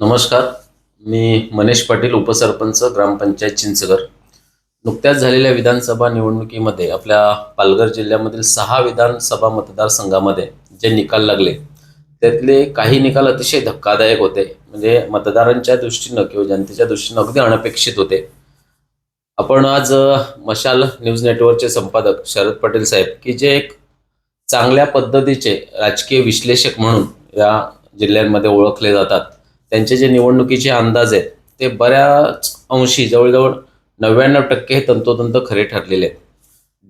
नमस्कार मी मनीष पाटील उपसरपंच ग्रामपंचायत चिंचगर नुकत्याच झालेल्या विधानसभा निवडणुकीमध्ये आपल्या पालघर जिल्ह्यामधील सहा विधानसभा मतदारसंघामध्ये जे निकाल लागले त्यातले काही निकाल अतिशय धक्कादायक होते. म्हणजे मतदारांच्या दृष्टीनं किंवा जनतेच्या दृष्टीनं अगदी अनपेक्षित होते. आपण आज मशाल न्यूज नेटवर्कचे संपादक शरद पटेल साहेब की जे एक चांगल्या पद्धतीचे राजकीय विश्लेषक म्हणून या जिल्ह्यांमध्ये ओळखले जातात. त्यांचे जे निवडणुकीचे अंदाज आहेत ते बऱ्याच अंशी जवळजवळ नव्याण्णव टक्के हे तंतोतंत खरे ठरलेले आहेत.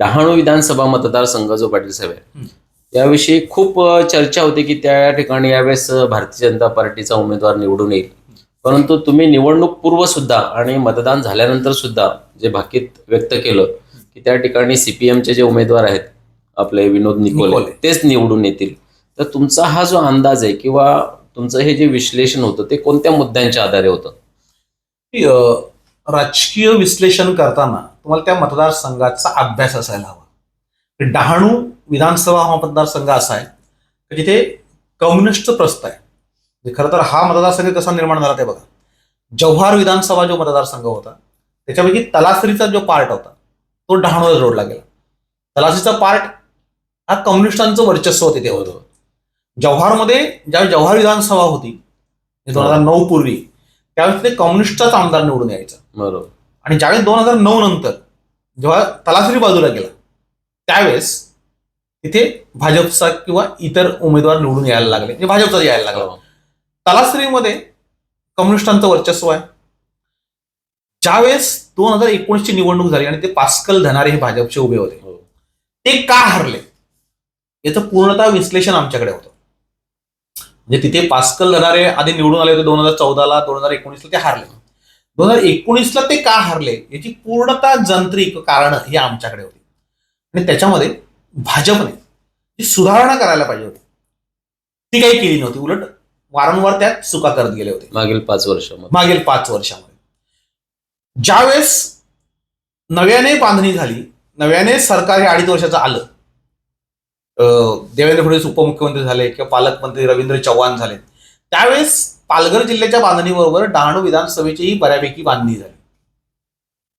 डहाणू विधानसभा मतदारसंघ जो पाटील साहेब आहे याविषयी खूप चर्चा होती की त्या ठिकाणी यावेळेस भारतीय जनता पार्टीचा उमेदवार निवडून येईल. परंतु तुम्ही निवडणूक पूर्व सुद्धा आणि मतदान झाल्यानंतर सुद्धा जे भाकीत व्यक्त केलं की त्या ठिकाणी सीपीएमचे जे उमेदवार आहेत आपले विनोद निकोले. तेच निवडून येतील. तर तुमचा हा जो अंदाज आहे किंवा तुमचं हे जे विश्लेषण होतं ते कोणत्या मुद्द्यांच्या आधारे होतं? राजकीय विश्लेषण करताना तुम्हाला त्या मतदारसंघाचा अभ्यास असायला हवा. डहाणू विधानसभा हा मतदारसंघ असा आहे की जिथे कम्युनिस्टचं प्रस्त आहे. म्हणजे खरं तर हा मतदारसंघ कसा निर्माण झाला ते बघा. जव्हार विधानसभा जो मतदारसंघ होता त्याच्यापैकी तलासरीचा जो पार्ट होता तो डहाणूला जोडला गेला. तलासरीचा पार्ट हा कम्युनिस्टांचं वर्चस्व होते तेव्हा. जव्हारमध्ये ज्यावेळी जव्हार विधानसभा होती दोन हजार नऊ पूर्वी त्यावेळेस ते कम्युनिस्टचाच आमदार निवडून यायचा. बरोबर. आणि ज्यावेळेस दोन हजार नऊ नंतर जेव्हा तलासरी बाजूला गेला त्यावेळेस तिथे भाजपचा किंवा इतर उमेदवार निवडून यायला लागले. म्हणजे भाजपचा यायला लागला. तलासरीमध्ये कम्युनिस्टांचं वर्चस्व आहे. ज्यावेळेस दोन हजार एकोणीसची निवडणूक झाली आणि ते पास्कल धनारे हे भाजपचे उभे होते. हो. ते का हरले? याचं पूर्णतः विश्लेषण आमच्याकडे होतं. म्हणजे तिथे पास्कल धनारे आधी निवडून आले होते दोन हजार चौदाला दोन हजार एकोणीसला ते हारले दोन हजार एकोणीसला ते का हारले? याची पूर्णतः जंत्रिक कारण ही आमच्याकडे होती. आणि त्याच्यामध्ये भाजपने जी सुधारणा करायला पाहिजे होती ती काही केली नव्हती. उलट वारंवार त्यात चुका करत गेले होते. मागील पाच वर्षामध्ये. मागील पाच वर्षामध्ये. ज्यावेळेस नव्याने बांधणी झाली नव्याने सरकार हे अडीच वर्षाचं आलं देवेंद्र फडणवीस उपमुख्यमंत्री झाले किंवा पालकमंत्री रवींद्र चव्हाण झाले त्यावेळेस पालघर जिल्ह्याच्या बांधणीबरोबर डहाणू विधानसभेचीही बऱ्यापैकी बांधणी झाली.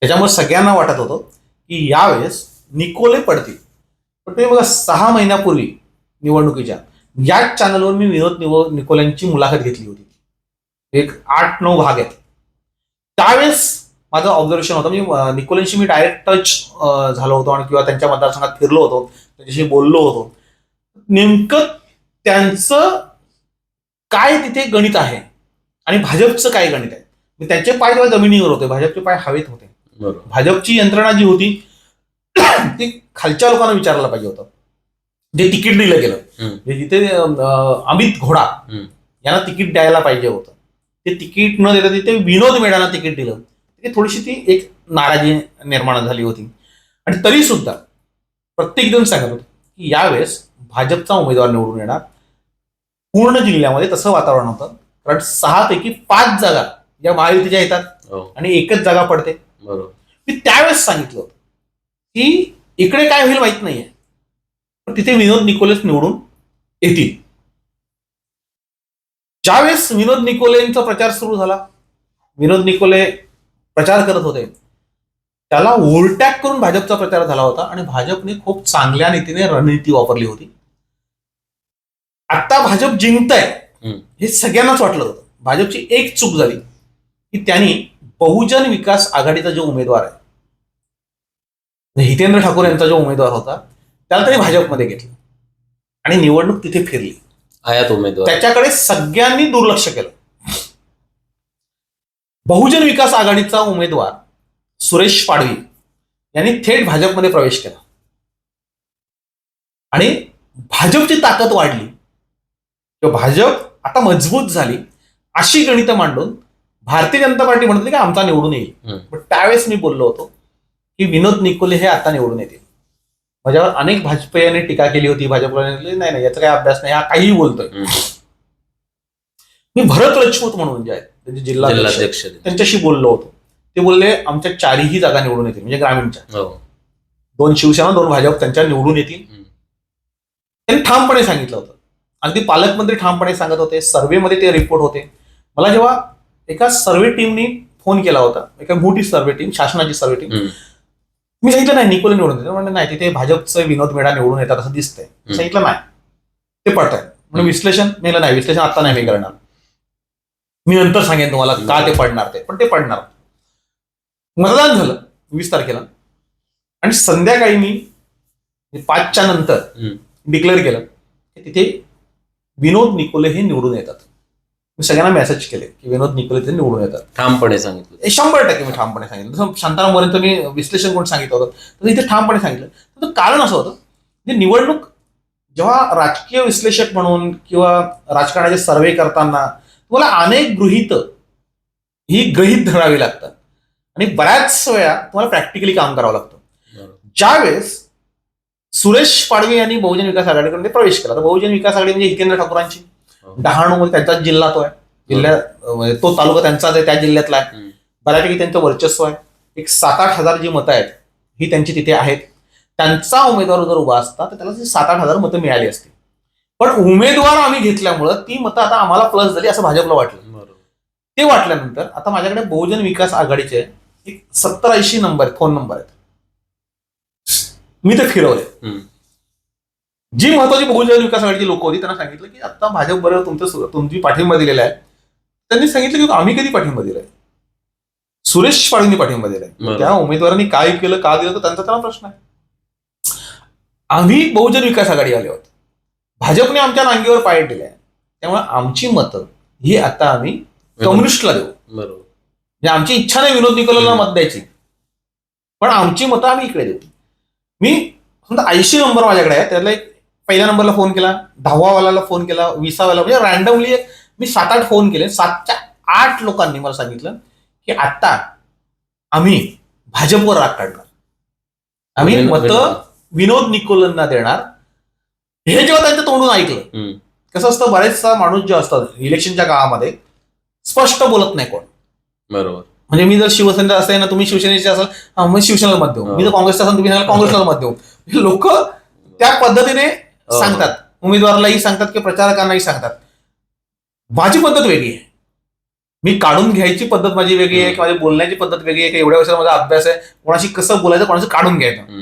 त्याच्यामुळे सगळ्यांना वाटत होतं की यावेळेस निकोले पडतील. पण तुम्ही बघा सहा महिन्यापूर्वी निवडणुकीच्या याच चॅनलवर मी विनोद निवो निकोल्यांची मुलाखत घेतली होती. एक आठ नऊ भाग आहेत. त्यावेळेस माझं ऑब्झर्वेशन होतं म्हणजे अं, निकोलेंशी मी डायरेक्ट टच झालो होतो आणि किंवा त्यांच्या मतदारसंघात फिरलो होतो त्यांच्याशी बोललो होतो. नेमकं त्यांचं काय तिथे गणित आहे आणि भाजपचं काय गणित आहे? म्हणजे त्यांचे पाय तेव्हा जमिनीवर होते भाजपचे पाय हवेत होते. भाजपची यंत्रणा जी होती ती खालच्या लोकांना विचारायला पाहिजे होतं. जे तिकीट दिलं गेलं. म्हणजे जिथे अमित घोडा. यांना तिकीट द्यायला पाहिजे होतं. ते तिकीट न देता तिथे विनोद मेडांना तिकीट दिलं. ती थोडीशी ती एक नाराजी निर्माण झाली होती. आणि तरी सुद्धा प्रत्येक जण सांगत होतं की यावेळेस भाजपचा उमेदवार निवडून येणार. पूर्ण जिल्ह्यामध्ये तसं वातावरण होतं. कारण सहा पैकी पाच जागा या महायुतीच्या येतात हो. आणि एकच जागा पडते. बरोबर. मी त्यावेळेस सांगितलं होतं की इकडे काय होईल माहीत नाहीये. पण तिथे विनोद निकोलेस निवडून येतील. ज्यावेळेस विनोद निकोलेंचा प्रचार सुरू झाला विनोद निकोले प्रचार करत होते. त्याला ओव्हरटॅक करून भाजपचा प्रचार झाला होता आणि भाजपने खूप चांगल्या रीतीने रणनीती वापरली होती. आता भाजप जिंकतंय. हे सगळ्यांनाच वाटलं होतं. भाजपची एक चूक झाली की त्यांनी बहुजन विकास आघाडीचा जो उमेदवार आहे म्हणजे हितेंद्र ठाकूर यांचा जो उमेदवार होता त्याला त्यांनी भाजपमध्ये घेतलं. आणि निवडणूक तिथे फिरली. आयात उमेदवार. त्याच्याकडे सगळ्यांनी दुर्लक्ष केलं. बहुजन विकास आघाडीचा उमेदवार सुरेश पाडवी यांनी थेट भाजपमध्ये प्रवेश केला. आणि भाजपची ताकद वाढली. किंवा भाजप आता मजबूत झाली. अशी गणितं मांडून भारतीय जनता पार्टी म्हणत की आमचा निवडून येईल. पण त्यावेळेस मी बोललो होतो की विनोद निकोले हे आता निवडून येतील. माझ्यावर अनेक भाजपेयांनी टीका केली होती. भाजपला नाही नाही याचा काही अभ्यास नाही. हा काहीही बोलतोय. मी भरत राजपूत म्हणून जे आहेत त्यांचे जिल्हा जिल्हाध्यक्ष त्यांच्याशी बोललो होतो. ते बोलले आमच्या चारही जागा निवडून येतील म्हणजे ग्रामीणच्या. हो. दोन शिवसेना दोन भाजप त्यांच्या निवडून येतील. त्यांनी ठामपणे सांगितलं होतं. अगदी पालकमंत्री ठामपणे सांगत होते सर्व्हेमध्ये ते रिपोर्ट होते. मला जेव्हा एका सर्व्हे टीमनी फोन केला होता एका मोठी सर्व्हे टीम शासनाची सर्व्हे टीम. मी सांगितलं नाही निकोले निवडून येतात म्हणजे नाही तिथे भाजपचे विनोद मेडा निवडून येतात असं दिसतंय. सांगितलं नाही. ते पडतंय म्हणजे विश्लेषण मी नाही विश्लेषण आता नाही मी करणार. मी नंतर सांगेन तुम्हाला का ते पडणार ते. पण ते पडणार. मतदान झालं वीस तारखेला. आणि संध्याकाळी मी म्हणजे पाचच्या नंतर. डिक्लेअर केलं की तिथे विनोद निकोले हे निवडून येतात. मी सगळ्यांना मेसेज केले की विनोद निकोले ते निवडून येतात. ठामपणे सांगितलं. हे शंभर टक्के मी ठामपणे सांगितलं. जसं शांताराम मी विश्लेषण कोण सांगितलं होतं तर इथे ठामपणे सांगितलं. तर कारण असं होतं म्हणजे निवडणूक जेव्हा राजकीय विश्लेषक म्हणून किंवा राजकारणाचे सर्वे करताना तुम्हाला अनेक गृहित ही गृहित धरावी लागतात. आणि बऱ्याच वेळा तुम्हाला प्रॅक्टिकली काम करावं लागतं. ज्यावेळेस सुरेश पाडवी यांनी बहुजन विकास आघाडीकडे प्रवेश केला तर बहुजन विकास आघाडी म्हणजे हितेंद्र ठाकूरांची. हो. डहाणूमध्ये त्यांचाच जिल्हा तो आहे. जिल्ह्यात अं, तो तालुका त्यांचाच आहे त्या जिल्ह्यातला आहे. बऱ्यापैकी त्यांचं वर्चस्व आहे. एक सात आठ हजार जी मतं आहेत ही त्यांची तिथे आहेत. त्यांचा उमेदवार जर उभा असता तर त्याला ती सात आठ हजार मतं मिळाली असती. पण उमेदवार आम्ही घेतल्यामुळं ती मतं आता आम्हाला प्लस झाली असं भाजपला वाटलं. बरोबर. ते वाटल्यानंतर आता माझ्याकडे बहुजन विकास आघाडीचे एक सत्तर ऐंशी नंबर फोन नंबर आहेत. मी ते फिरवले. जी महत्वाची बहुजन विकास आघाडीची लोक होती त्यांना सांगितलं की आता भाजप बरोबर तुमचं तुमची पाठिंबा दिलेला आहे. त्यांनी सांगितलं की आम्ही कधी पाठिंबा दिलाय? सुरेश पाडवींनी पाठिंबा दिलाय. त्या उमेदवारांनी काय केलं का दिलं तर त्यांचा त्यांना प्रश्न आहे. आम्ही बहुजन विकास आघाडी आले आहोत भाजपने आमच्या नांगीवर पाय दिलाय त्यामुळे आमची मतं ही आता आम्ही कम्युनिस्टला देऊ. बरोबर. म्हणजे आमची इच्छा नाही विनोद निकोलला मत द्यायची. पण आमची मतं आम्ही इकडे देऊ. मी समजा ऐंशी नंबर माझ्याकडे आहे त्यातला एक पहिल्या नंबरला फोन केला दहावावाला फोन केला विसावाला म्हणजे रॅन्डमली मी सात आठ फोन केले. सातच्या आठ लोकांनी मला सांगितलं की आता आम्ही भाजपवर राग काढणार. आम्ही मतं विनोद. विनोद निकोलनना देणार. हे जेव्हा त्यांच्या तोंडून ऐकलं. कसं असतं बरेचसा माणूस जे असतात इलेक्शनच्या काळामध्ये स्पष्ट बोलत नाही कोण. बरोबर. म्हणजे मी जर शिवसेनेचा असेल ना तुम्ही शिवसेनेचे असाल मग शिवसेनेला मत देऊ. हो. मी जर काँग्रेसचा असेल तुम्ही सांगाल काँग्रेसला मत देऊ. लोक त्या पद्धतीने हो. सांगतात. उमेदवारालाही सांगतात की प्रचारकांनाही सांगतात. माझी पद्धत वेगळी आहे. मी काढून घ्यायची पद्धत माझी वेगळी आहे की माझी बोलण्याची पद्धत वेगळी आहे की एवढ्या वर्षाचा माझा अभ्यास आहे कोणाशी कसं बोलायचं कोणाचं काढून घ्यायचं.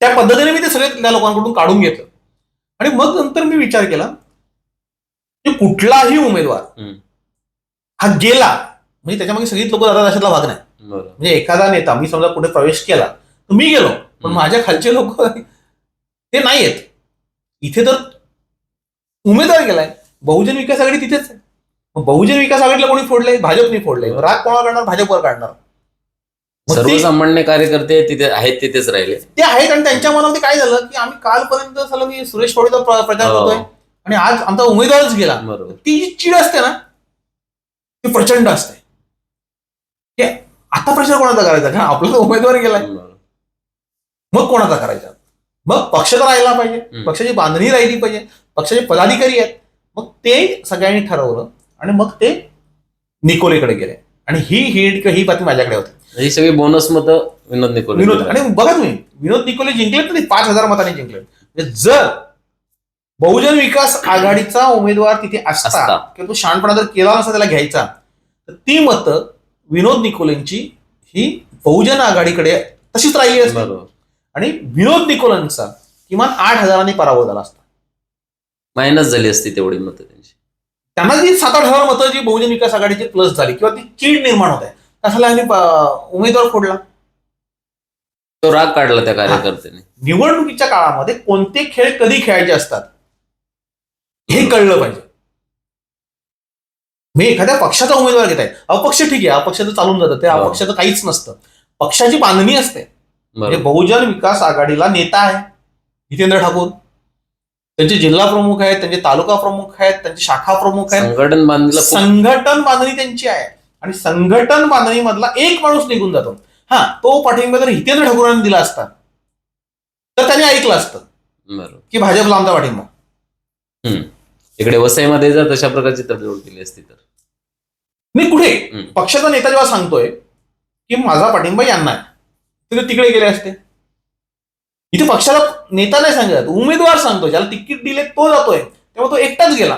त्या पद्धतीने मी ते सगळे त्या लोकांकडून काढून घेतलं. आणि मग नंतर मी विचार केला की कुठलाही उमेदवार. हा गेला म्हणजे त्याच्यामागे सगळीच लोक जातात अशातला भाग नाही. म्हणजे एखादा नेता मी समजा कुठे प्रवेश केला तर मी गेलो. पण. माझ्या खालचे लोक ते नाही आहेत. इथे तर उमेदवार गेलाय. बहुजन विकास आघाडी तिथेच आहे. बहुजन विकास आघाडीला कोणी फोडलंय? भाजपने फोडलंय. राग कोणाला काढणार? भाजपवर काढणार. सर्वसामान्य कार्यकर्ते तिथे आहेत तिथेच राहिले. ते आहेत आणि त्यांच्या मनामध्ये काय झालं की आम्ही कालपर्यंत झालं की सुरेश प्र- प्रचार हो. करतोय. आणि आज आमचा उमेदवारच गेला. ती जी चीड असते ना ती प्रचंड असते. की आता प्रचार कोणाचा करायचा? कारण आपला उमेदवार गेलाय. मग कोणाचा करायचा? मग पक्ष तर राहिला पाहिजे. पक्षाची बांधणी राहिली पाहिजे. पक्षाचे पदाधिकारी आहेत. मग ते सगळ्यांनी ठरवलं आणि मग ते निकोलेकडे गेले. आणि ही हीड ही बातमी माझ्याकडे होती. ही सगळी बोनस मत विनोद निकोले विनोद आणि बघा तुम्ही विनोद निकोले जिंकले तरी पाच हजार मतांनी जिंकले. म्हणजे जर बहुजन विकास आघाडीचा उमेदवार तिथे असता असता. किंवा तो शहाणपणा जर केला नसता त्याला घ्यायचा तर ती मतं विनोद निकोलेंची ही बहुजन आघाडीकडे तशीच राहिली असती. बरोबर. आणि विनोद निकोलनचा किमान आठ हजारांनी पराभव झाला असता. मायनस झाली असती तेवढी मतं त्यांची. त्यांना जी सात आठ हजार मतं जी बहुजन विकास आघाडीची प्लस झाली किंवा ती चीड निर्माण होत आहे. कशाला यांनी प- उमेदवार फोडला? तो राग काढला त्या कार्यकर्त्यांनी. निवडणुकीच्या काळामध्ये कोणते खेळ कधी खेळायचे असतात? हे कळलं पाहिजे. मी एखाद्या पक्षाचा उमेदवार घेत आहे. अपक्ष ठीक आहे अपक्षाचं चालून जातं ते हो. अपक्षाचं काहीच नसतं. पक्षाची बांधणी असते. म्हणजे बरोबर बहुजन विकास आघाडीला नेता आहे जितेंद्र ठाकूर. त्यांचे जिल्हा प्रमुख आहेत त्यांचे तालुका प्रमुख आहेत त्यांचे शाखा प्रमुख आहेत. संघटन बांधलं खूप संघटन बांधणी त्यांची आहे. आणि संघटन बांधणी मधला एक माणूस निघून जातो. हा तो पाठिंबा जर हितेंद्र ठाकूरांनी दिला असता तर त्यांनी ऐकलं असतं बरोबर. की भाजपला आमचा पाठिंबा. इकडे वसईमध्ये जर तशा प्रकारची तडजोड केली असती तर? मी कुठे. पक्षाचा नेता जेव्हा सांगतोय की माझा पाठिंबा यांना आहे तर तिकडे गेले असते. इथे पक्षाला नेता नाही सांगत उमेदवार सांगतोय ज्याला तिकीट दिले तो जातोय तेव्हा तो एकटाच गेला.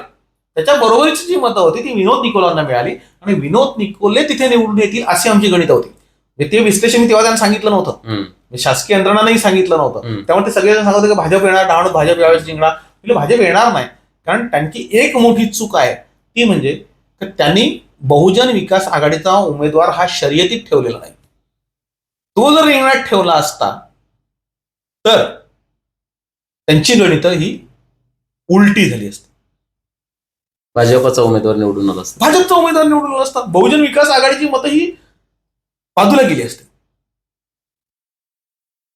त्याच्या बरोबरीची जी मतं होती ती विनोद निकोलांना मिळाली. आणि विनोद निकोले तिथे निवडून येतील अशी आमची गणित होती. म्हणजे ते विश्लेषण मी तेव्हा त्यांना सांगितलं नव्हतं. म्हणजे शासकीय यंत्रणांनाही सांगितलं नव्हतं. त्यामुळे ते सगळेजण सांगत होते की भाजप येणार डहाणू भाजप यावेळेस जिंकणार. म्हणजे भाजप येणार नाही. कारण त्यांची एक मोठी चूक आहे. ती म्हणजे त्यांनी बहुजन विकास आघाडीचा उमेदवार हा शर्यतीत ठेवलेला नाही. तो जर रिंगणात ठेवला असता तर त्यांची गणितं ही उलटी झाली असती. भाजपचा उमेदवार निवडून आला असता. भाजपचा उमेदवार निवडून आला असता. बहुजन विकास आघाडीची मतं ही बाजूला गेली असते.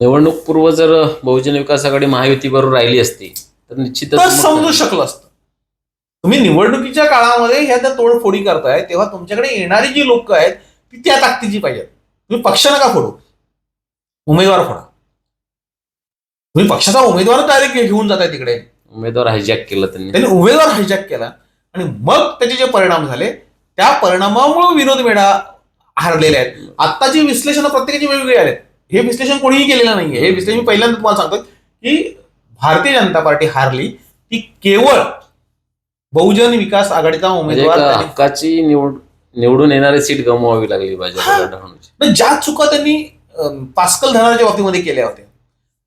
निवडणूक पूर्व जर बहुजन विकास आघाडी महायुती बरोबर राहिली असती तर निश्चितच समजू शकलं असतं. तुम्ही निवडणुकीच्या काळामध्ये ह्या त्या तोडफोडी करताय तेव्हा तुमच्याकडे येणारी जी लोक आहेत ती त्या ताकदीची पाहिजेत. तुम्ही पक्ष नका फोडू. उमेदवार फोडा. तुम्ही पक्षाचा उमेदवार डायरेक्ट घेऊन जाताय तिकडे. उमेदवार हायजॅक केलं त्यांनी. त्यांनी उमेदवार हायजॅक केला. आणि मग त्याचे जे परिणाम झाले त्या परिणामामुळे विनोद मेढा हारलेले आहेत. आत्ताची विश्लेषण प्रत्येकाची वेगवेगळी आहेत. हे विश्लेषण कोणीही केलेलं नाहीये. हे विश्लेषण मी पहिल्यांदा तुम्हाला सांगतो की भारतीय जनता पार्टी हारली ती केवळ बहुजन विकास आघाडीचा म्हणजे उमेदवार हक्काची निवड निवडून येणारी सीट गमवावी लागली भाजपला ज्या चुका त्यांनी पास्कल धनाच्या बाबतीमध्ये केल्या होत्या.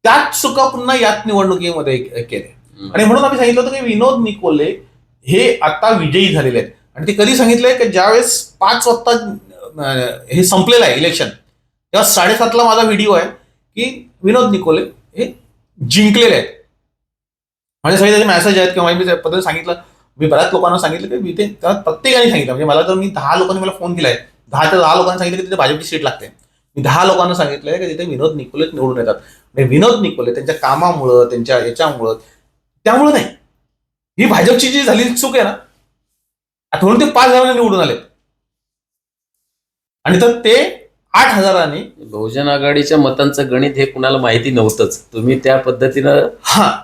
त्याच चुका पुन्हा याच निवडणुकीमध्ये केल्या. आणि म्हणून आम्ही सांगितलं होतं की विनोद निकोले हे आता विजयी झालेले आहेत. आणि ते कधी सांगितलंय की ज्यावेळेस पाच वाजता हे संपलेलं आहे इलेक्शन तेव्हा साडेसातला माझा व्हिडिओ आहे की विनोद निकोले हे जिंकलेले आहेत. म्हणजे सगळे त्याचे मॅसेज आहेत किंवा मी पद्धतीने सांगितलं मी बऱ्याच लोकांना सांगितलं की मी ते प्रत्येकाने सांगितलं. म्हणजे मला तर मी दहा लोकांनी मला फोन केलाय. दहा ते दहा लोकांनी सांगितलं की तिथे भाजपची सीट लागते. मी दहा लोकांना सांगितलंय की तिथे विनोद निकोले निवडून येतात. म्हणजे विनोद निकोले त्यांच्या कामामुळं त्यांच्या याच्यामुळं त्यामुळं नाही. ही भाजपची जी झालेली चूक आहे ना म्हणून ते पाच हजारांनी निवडून आले आणि तर ते आठ हजारांनी बहुजन आघाडीच्या मतांचं गणित हे कुणाला माहिती नव्हतंच. तुम्ही त्या पद्धतीनं हा.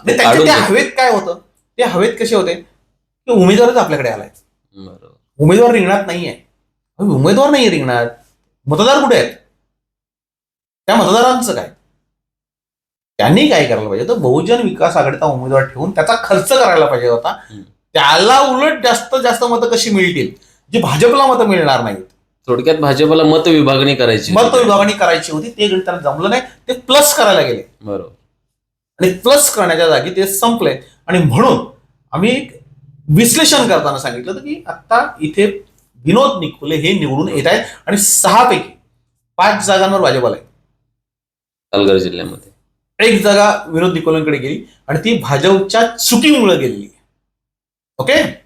हवेत काय होतं? ते हवेत कसे होते? की उमेदवारच आपल्याकडे आलाय बरोबर. उमेदवार रिंगणात नाहीये. अहो, उमेदवार नाही रिंगणात. मतदार कुठे आहेत? त्या मतदारांचं काय? त्यांनी काय करायला पाहिजे तर बहुजन विकास आघाडीचा उमेदवार ठेवून त्याचा खर्च करायला पाहिजे होता. त्याला उलट जास्त जास्त मतं कशी मिळतील? जी भाजपला मतं मिळणार नाहीत. थोडक्यात भाजपला मत विभागणी करायची होती. मत विभागणी करायची होती. ते त्यांना जमलं नाही. ते प्लस करायला गेले. बरोबर. आणि प्लस करण्याच्या जागी ते संपले. आणि म्हणून आम्ही विश्लेषण करताना सांगितलं होतं की आता इथे विनोद निकोले हे निवडून येत आहेत. आणि सहापैकी पाच जागांवर भाजपला आहे. पालघर जिल्ह्यामध्ये. एक जागा विरोधी निकोलेंकडे गेली? आणि ती भाजपच्या चुकीमुळे गेलेली. ओके